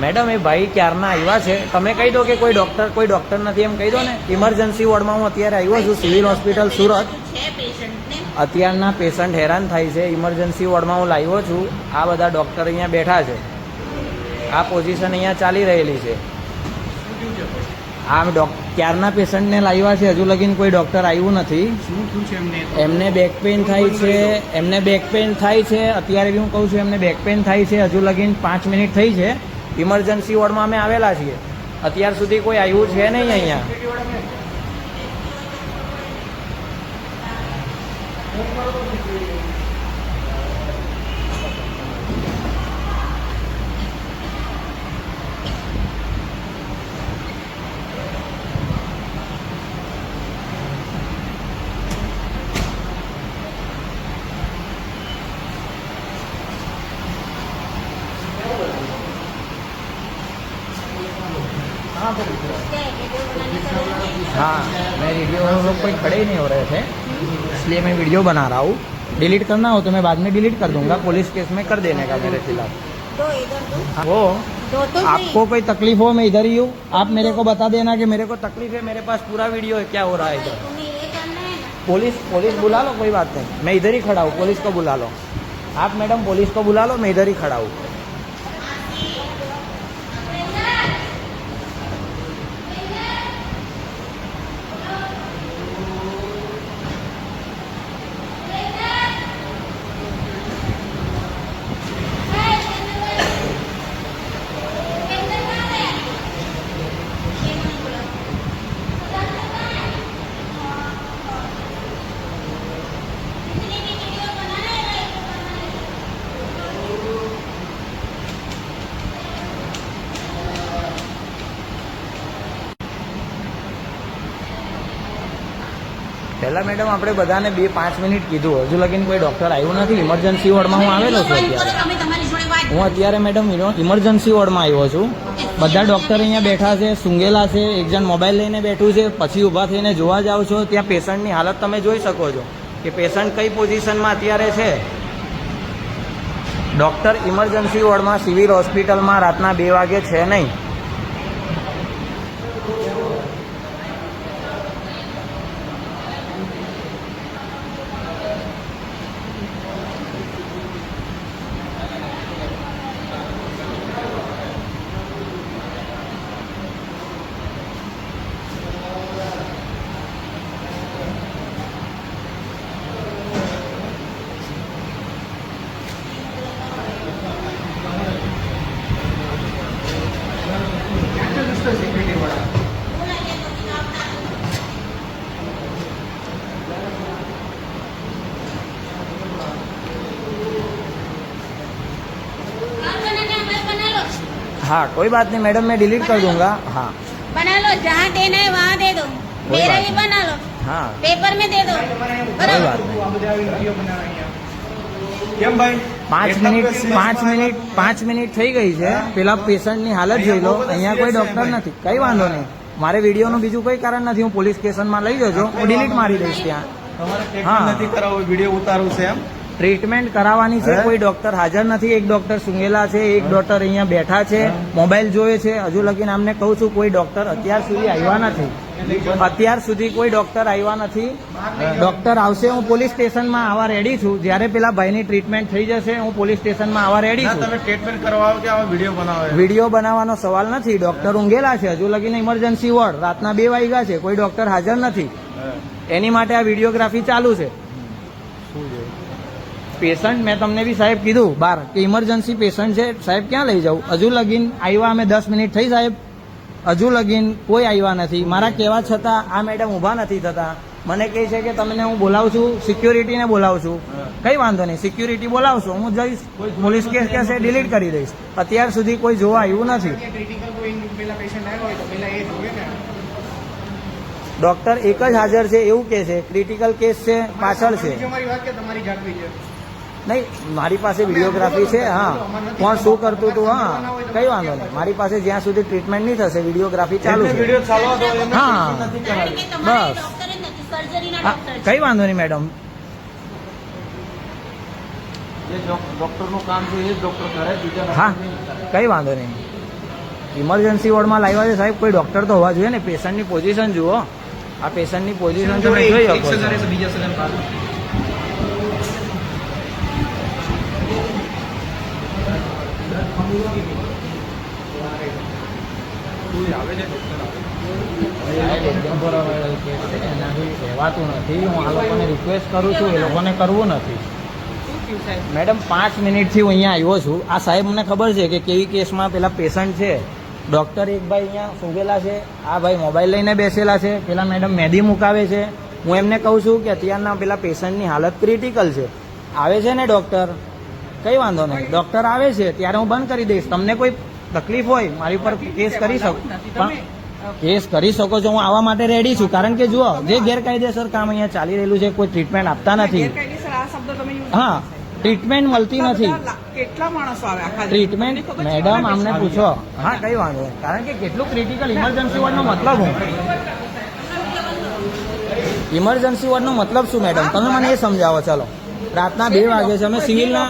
Madam, એ ભાઈ ક્યારના આવ્યા છે? તમે કહી દો કે કોઈ ડૉક્ટર કોઈ ડૉક્ટર નથી એમ કહી દો ને. ઇમરજન્સી વોર્ડમાં હું અત્યારે આવ્યો છું, સિવિલ હોસ્પિટલ સુરત. અત્યારના પેશન્ટ હેરાન થાય છે. ઇમરજન્સી વોર્ડમાં હું લાવ્યો છું. આ બધા ડૉક્ટર અહીંયા બેઠા છે. આ પોઝિશન અહીંયા ચાલી રહેલી છે. આ ડોક ક્યારના પેશન્ટને લાવ્યા છે? હજુ લગીન કોઈ ડૉક્ટર આવ્યું નથી. શું થયું છે એમને? એમને બેક પેઇન થાય છે. એમને બેક પેઇન થાય છે. અત્યારે બી હું કહું છું એમને બેક પેઇન થાય છે. હજુ લગીન પાંચ મિનિટ થઈ છે. ઇમરજન્સી વોર્ડમાં અમે આવેલા છીએ. અત્યાર સુધી કોઈ આવ્યું છે નહીં અહીંયા? हाँ मैं वीडियो हम लोग कोई खड़े ही नहीं हो रहे थे इसलिए मैं वीडियो बना रहा हूँ। डिलीट करना हो तो मैं बाद में डिलीट कर दूँगा पुलिस केस में कर देने का मेरे खिलाफ। दो वो तो आपको कोई तकलीफ़ हो मैं इधर ही हूँ। आप मेरे को बता देना कि मेरे को तकलीफ़ है मेरे पास पूरा वीडियो है क्या हो रहा है इधर? है पुलिस पुलिस बुला लो कोई बात नहीं। मैं इधर ही खड़ा हूँ पुलिस को बुला लो। आप मैडम पुलिस को बुला लो मैं इधर ही खड़ा हूँ। પહેલા મેડમ આપણે બધાને બે પાંચ મિનિટ કીધું. હજુ લગીને કોઈ ડૉક્ટર આવ્યું નથી. ઇમરજન્સી વોર્ડમાં હું આવેલો છું અત્યારે. હું અત્યારે મેડમ ઇમરજન્સી વોર્ડમાં આવ્યો છું. બધા ડૉક્ટર અહીંયા બેઠા છે સૂંઘેલા છે એક જણ મોબાઈલ લઈને બેઠું છે પછી ઊભા થઈને જોવા જાઓ છો. ત્યાં પેશન્ટની હાલત તમે જોઈ શકો છો કે પેશન્ટ કઈ પોઝિશનમાં અત્યારે છે. ડૉક્ટર ઇમરજન્સી વોર્ડમાં સિવિલ હોસ્પિટલમાં રાતના બે વાગે છે નહીં. हाँ कोई बात नहीं मैडम मैं डिलीट कर दूंगा हाँ बना लो जहाँ देना है वहाँ दे दो मेरा बात भी नहीं। बना लो हाँ पेपर में दे दो कोई बराबर बात नहीं આ બધા વિડીયો બનાવે અહીંયા કેમ ભાઈ પાંચ એટલા મિનિટ બધા પાંચ સ્લેશમાં મિનિટ પાંચ મિનિટ થઈ ગઈ છે પેલા પેશન્ટની હાલત જોઈ લો અહીંયા કોઈ ડોક્ટર નથી કઈ વાંધો નહીં મારે વિડીયોનું બીજું કોઈ કારણ નથી હું પોલીસ સ્ટેશનમાં લઈ જજો હું ડિલીટ મારી દઈશ ત્યાં તમારે હા. ટ્રીટમેન્ટ નથી કરાવવું વિડીયો ઉતારવું છે એમ ટ્રીટમેન્ટ કરાવવાની છે. કોઈ ડોક્ટર હાજર નથી. એક ડોક્ટર સુંગેલા છે એક ડોક્ટર અહીંયા બેઠા છે. મોબાઈલ જોવે છે. હજુ લગીને અમને કહું છું કોઈ ડોક્ટર અત્યાર સુધી આવ્યા નથી. અત્યાર સુધી કોઈ ડોક્ટર આવ્યા નથી. ડોક્ટર આવશે હું પોલીસ સ્ટેશનમાં આવવા રેડી છું. જ્યારે પેલા ભાઈની ટ્રીટમેન્ટ થઈ જશે હું પોલીસ સ્ટેશનમાં આવવા રેડી છું. તમે ટ્રીટમેન્ટ કરવા કે આવા વીડિયો બનાવો? વીડિયો બનાવવાનો સવાલ નથી. ડોક્ટર ઊંઘેલા છે. હજુ લગીને ઇમરજન્સી વોર્ડ રાતના બે વાગ્યા છે. કોઈ ડોક્ટર હાજર નથી. એની માટે આ વિડીયોગ્રાફી ચાલુ છે. પેશન્ટ મેં તમને બી સાહેબ કીધું બાર કે ઇમરજન્સી પેશન્ટ છે સાહેબ ક્યાં લઈ જાઉં? હજુ લગીન આવ્યા અમે દસ મિનિટ થઈ સાહેબ. હજુ લગીન કોઈ આવ્યા નથી. મારા કહેવા છતાં આ મેડમ ઊભા નથી થતા. મને કહે છે કે તમને હું બોલાવું છું સિક્યુરિટીને બોલાવું છું. કઈ વાંધો નહીં સિક્યુરિટી બોલાવશો હું જઈશ. પોલીસ કેસ કહેશે ડિલીટ કરી દઈશ. અત્યાર સુધી કોઈ જોવા આવ્યું નથી. ડોક્ટર એક જ હાજર છે એવું કે છે ક્રિટિકલ કેસ છે પાછળ છે. નહીં મારી પાસે વિડીયોગ્રાફી છે હા. કોણ શું કરતું હતું હા. કઈ વાંધો નહીં. મારી પાસે જ્યાં સુધી ટ્રીટમેન્ટ નહીં થશે વિડીયોગ્રાફી ચાલુ છે. હા. બસ. કઈ વાંધો નહીં મેડમ. હા કઈ વાંધો નહીં. ઇમરજન્સી વોર્ડમાં લાવ્યા છે સાહેબ. કોઈ ડોક્ટર તો હોવા જોઈએ ને? પેશન્ટની પોઝિશન જુઓ. આ પેશન્ટની પોઝિશન તમે જોઈ શકો કહેવાતું નથી. હું આ લોકોને રિક્વેસ્ટ કરું છું, એ લોકોને કરવું નથી. મેડમ, પાંચ મિનિટથી હું અહીંયા આવ્યો છું. આ સાહેબ મને ખબર છે કે કેવી કેસમાં પેલા પેશન્ટ છે. ડૉક્ટર એક ભાઈ અહીંયા સૂગેલા છે. આ ભાઈ મોબાઈલ લઈને બેસેલા છે. પેલા મેડમ મેદી મુકાવે છે. હું એમને કહું છું કે અત્યારના પેલા પેશન્ટની હાલત ક્રિટિકલ છે. આવે છે ને ડૉક્ટર કઈ વાંધો નહીં. ડૉક્ટર આવે છે ત્યારે હું બંધ કરી દઈશ. તમને કોઈ તકલીફ હોય મારી પર કેસ કરી શકો. પણ કેસ કરી શકો છો હું આવવા માટે રેડી છું. કારણ કે જુઓ જે ગેરકાયદેસર કામ અહીંયા ચાલી રહેલું છે કોઈ ટ્રીટમેન્ટ આપતા નથી. હા ટ્રીટમેન્ટ મળતી નથી. કેટલા માણસો આવે ટ્રીટમેન્ટ મેડમ અમને પૂછો. હા કઈ વાંધો કારણ કે કેટલું ક્રિટિકલ ઇમરજન્સી વોર્ડનો મતલબ હું. ઇમરજન્સી વોર્ડનો મતલબ શું મેડમ તમે મને એ સમજાવો ચલો. રાતના બે વાગે છે. અમે? સિવિલના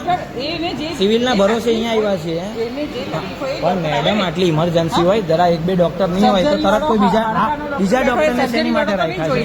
સિવિલના ભરોસે અહીંયા આવ્યા છીએ. પણ મેડમ આટલી ઇમરજન્સી હોય જરા એક બે ડોક્ટર નહીં હોય તો તરત કોઈ બીજા બીજા ડોક્ટરને શેની માટે રાખ્યા છે